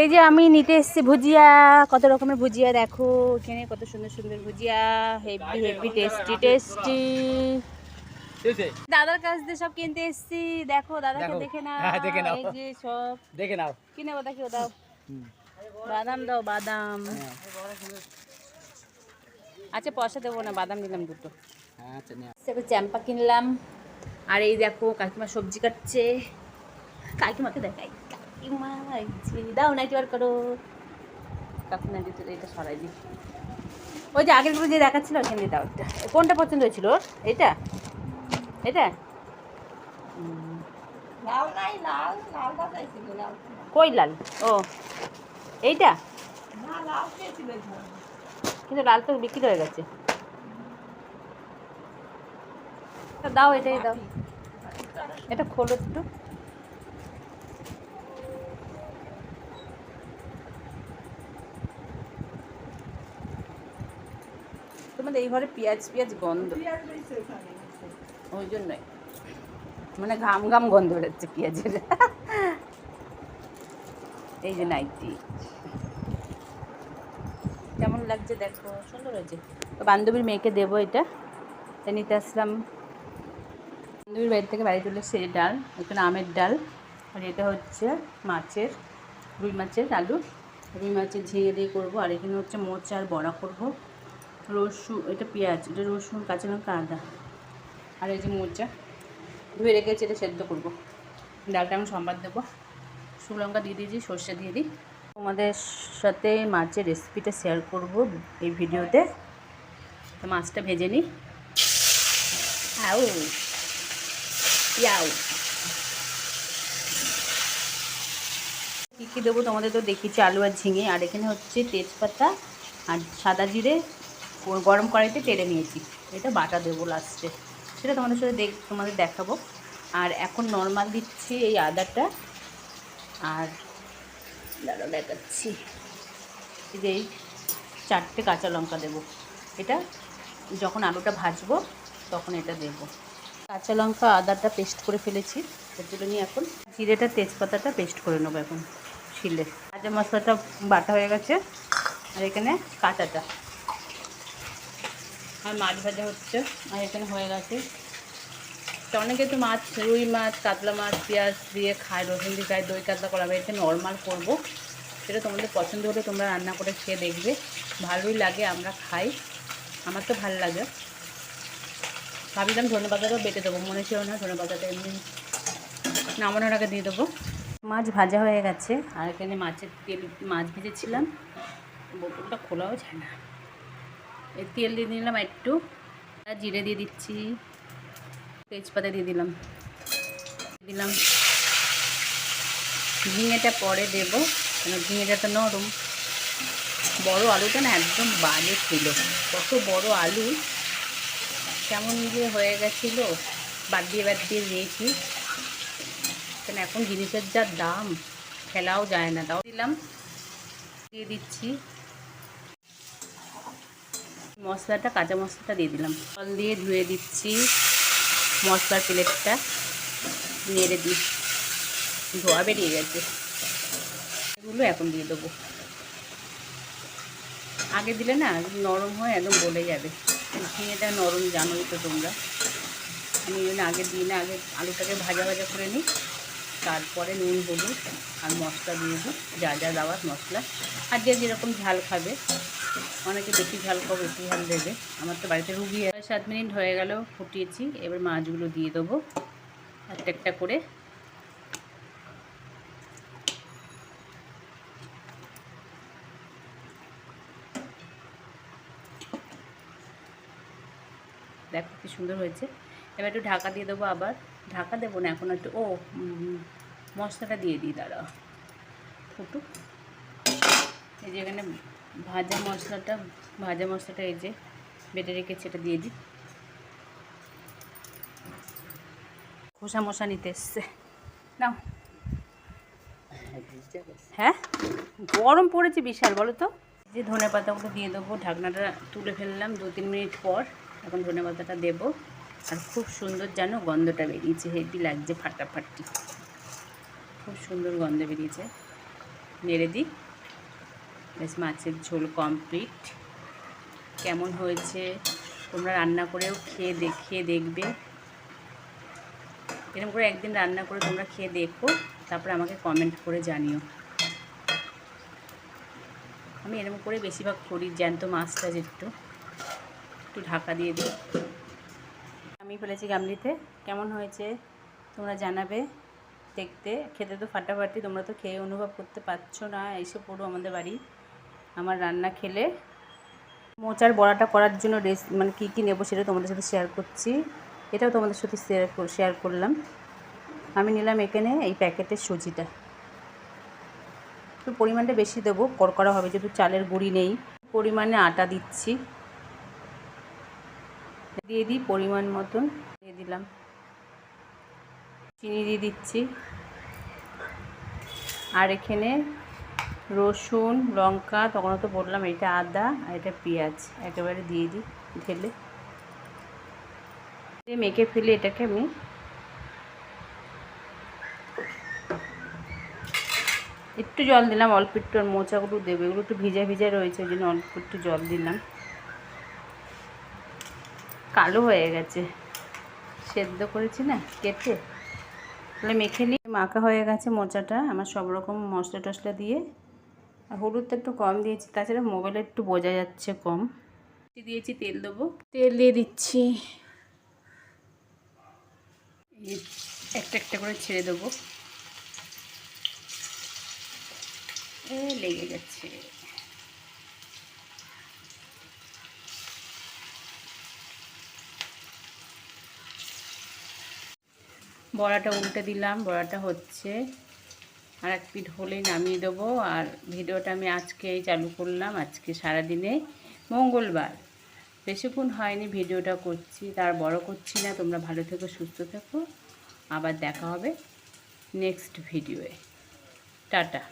এই যে আমি নিতে এসেছি ভুজিয়া। কত রকমের ভুজিয়া দেখো এখানে কত সুন্দর সুন্দর bhujia. Heavy heavy tasty tasty দাদার কাছ দিয়ে সব কিনতে এসেছি। দেখো দাদাকে দেখে। না হ্যাঁ, দেখে নাও। এই যে সব। দেখে নাও। কিনে ওটা কি দাও। বাদাম দাও বাদাম। হ্যাঁ। আচ্ছা পয়সা দেবো না বাদাম নিলাম দুটো। আচ্ছা চ্যাম্পা কিনলাম। আর এই দেখো কাকিমা সবজি কাটছে। কাকিমাকে দেখাই। যে, দাও নাইটি বার করো। কাকিমা দিতে এটা সরাই দিই। ওই যে আগের যে দেখাচ্ছিল ওখানে দাও একটা। কোনটা পছন্দ হয়েছিল? এটা? এটা? কই লাল? ও। এইটা? কিন্তু লাল তো বিক্রি হয়ে গেছে। দাও এটাই দাও। এটা খোলো একটু। তোমাদের এই ঘরে পেঁয়াজ পেঁয়াজ গন্ধ। ওই জন্যই। মানে ঘাম ঘাম গন্ধ বেরোচ্ছে পেঁয়াজের। এই যে নাইটি। কেমন লাগছে দেখো? সুন্দর হয়েছে। তো বান্ধবীর মেয়েকে দেবো এটা। তাই নিতে আসলাম। বান্ধবীর বাড়ি থেকে বাড়ি এসেছে এই ডাল। এখানে আমের ডাল। আর এটা হচ্ছে মাছের, রুই মাছের আলু। রুই মাছের ঝিঙে দিয়ে করব। আর এখানে হচ্ছে মোচা আর বড়া করব। রসুন এটা পেঁয়াজ, এটা রসুন, কাঁচা লঙ্কা, আদা। আর এই যে মোচা, ধুয়ে রেখেছি এটা সেদ্ধ করব। ডালটা আমি সম্বাদ দেবো। শুকনো লঙ্কা দিয়ে দিয়েছি, সর্ষে দিয়ে দিই। তোমাদের সাথে মাছের রেসিপিটা শেয়ার করব এই ভিডিওতে। মাছটা ভেজে নিই। আউ, ইয়াউ। কী কী দেবো তোমাদের তো দেখিয়েছি আলু আর ঝিঙে। আর এখানে হচ্ছে তেজপাতা আর সাদা জিরে। গরম কড়াইতে তেলে নিয়েছি। এটা বাটা দেবো লাস্টে সেটা তোমাদের সাথে দেখ তোমাদের দেখাবো। আর এখন নর্মাল দিচ্ছি এই আদাটা। আর দাঁড়া দেখাচ্ছি। এই যে এই চারটে কাঁচা লঙ্কা দেবো। এটা যখন আলুটা ভাজবো, তখন এটা দেবো। কাঁচা লঙ্কা আদাটা পেস্ট করে ফেলেছি। এগুলো নিয়ে এখন জিরেটা, তেজপাতাটা পেস্ট করে নেব এখন শিলে। ভাজা মশলাটা বাটা হয়ে গেছে। আর এখানে কাঁচাটা। আর মাছ ভাজা হচ্ছে, আর এখানে হয়ে গেছে। তো অনেকে তো মাছ, রুই মাছ, কাতলা মাছ, পেঁয়াজ দিয়ে খায়, রসুন দিয়ে খায়, দই, কাতলা করা এটা নর্মাল করব। সেটা তোমাদের পছন্দ হলে তোমরা রান্না করে খেয়ে দেখবে। ভালোই লাগে, আমরা খাই। আমার তো ভালো লাগে। ভাবিলাম ধনে পাতাটাও বেটে দেবো, মনে ছিল না ধনে পাতাটা এমনি নামানোর আগে দিয়ে দেবো। মাছ ভাজা হয়ে গেছে, আর এখানে মাছের তেল, মাছ ভেজেছিলাম। বোতলটা খোলাও যায় না। তেল দিয়ে দিলাম একটু। জিরে দিয়ে দিচ্ছি। তেজপাতা দিয়ে দিলাম। দিলাম। ঝিঙেটা পরে দেব। কেন ঝিঙেটা তো নরম। বড় আলুটা না একদম বাজে ছিল। কত বড় আলু। কেমন যে হয়ে গেছিল। বাদ দিয়ে বাদ দিয়ে দিয়েছি। কেন এখন জিনিসের যা দাম ফেলাও যায় না। তাও দিলাম। দিয়ে দিচ্ছি। মশলাটা, কাঁচা মশলাটা দিয়ে দিলাম। জল দিয়ে ধুয়ে দিচ্ছি মশলার প্লেটটা। নেড়ে দিই ধোয়া বেরিয়ে গেছে। এগুলো এখন দিয়ে দেবো। আগে দিলে না নরম হয়ে, একদম গলে যাবে। ঝিঙেটা নরম জানোই তো তোমরা। আমি জন্য আগে দিই না, আগে আলুটাকে ভাজা ভাজা করে নিই। তারপরে নুন, হলুদ আর মশলা দিয়ে দিই। যা যা দেওয়ার মশলা। আর যে যেরকম ঝাল খাবে। অনেকে বেশি ঝাল খাও বেশি ঝাল দেবে আমার তো বাড়িতে রুগী সাত মিনিট হয়ে গেল, ফুটিয়েছি। এবার মাছগুলো দিয়ে দেবো, একটা একটা করে। দেখো কি সুন্দর হয়েছে। এবার একটু ঢাকা দিয়ে দেবো আবার। ঢাকা দেবো না, এখন একটু ও মশলাটা দিয়ে দিই দাঁড়া ফুটুক। এই যে এখানে ভাজা মশলাটা ভাজা মশলাটা এই যে বেটে রেখেছি, এটা দিয়ে দিই। খোসা মশা নিতে এসছে। নাও। হ্যাঁ? গরম পড়েছে বিশাল, বলো তো। যে ধনে পাতাগুলো দিয়ে দেবো, ঢাকনাটা তুলে ফেললাম দু তিন মিনিট পর। এখন ধনে পাতাটা দেবো। আর খুব সুন্দর যেন গন্ধটা বেরিয়েছে, হেভি লাগছে ফাটাফাটি। খুব সুন্দর গন্ধ বেরিয়েছে। নেড়ে দিই। বেশ মাছের ঝোল কমপ্লিট কেমন হয়েছে? তোমরা রান্না করেও খেয়ে দেখিয়ে দেখবে। এরকম করে একদিন রান্না করে তোমরা খেয়ে দেখো, তারপরে আমাকে কমেন্ট করে জানিও। আমি এরকম করে বেশিরভাগ করি, জ্যান্ত মাছটা একটু একটু ঢাকা দিয়ে দিই। আমি ফেলেছি গামলিতে। কেমন হয়েছে? তোমরা জানাবে দেখতে। খেতে তো ফাটাফাটি, তোমরা তো খেয়ে অনুভব করতে পারছ না। এসে পড়ো আমাদের বাড়ি। আমার রান্না খেলে। মোচার বড়াটা করার জন্য রেস মানে কী কী নেব সেটা তোমাদের সাথে শেয়ার করছি। এটাও তোমাদের সাথে শেয়ার শেয়ার করলাম। আমি নিলাম এখানে এই প্যাকেটের সুজিটা। একটু পরিমাণটা বেশি দেবো, কড়কড়া হবে, যেহেতু চালের গুঁড়ি নেই। পরিমাণে আটা দিচ্ছি। দিয়ে দিই পরিমাণ মতন, দিয়ে দিলাম। চিনি দিয়ে দিচ্ছি। আর এখানে রসুন, লঙ্কা, তখন তো বললাম এটা আদা আর এটা পেঁয়াজ, একেবারে দিয়ে দিই, ঢেলে। মেখে ফেলে এটাকে আমি। একটু জল দিলাম, অল্প একটু, আর মোচাগুলো দেবে, এগুলো একটু ভিজা ভিজা রয়েছে, ওই জন্য অল্প একটু জল দিলাম। কালো হয়ে গেছে। সেদ্ধ করেছি না, কেটে। তাহলে মেখে নিয়ে মাখা হয়ে গেছে মোচাটা, আমার সব রকম মশলা টশলা দিয়ে। হলুদটা একটু কম দিয়েছি তাছাড়া মোবাইলে একটু বোঝা যাচ্ছে কম। দিয়েছি? তেল দেবো। তেল দিয়ে দিচ্ছি। একটা একটা করে ছেড়ে দেবো। লেগে যাচ্ছে বড়াটা উল্টে দিলাম বড়াটা হচ্ছে আর এক পিঠ হলেই নামিয়ে দেবো। আর ভিডিওটা আমি আজকেই চালু করলাম। আজকে সারাদিনে মঙ্গলবার। বেশিক্ষণ হয়নি ভিডিওটা করছি, তার বড় করছি না। তোমরা ভালো থেকো, সুস্থ থেকো। আবার দেখা হবে নেক্সট ভিডিওয়ে। টাটা।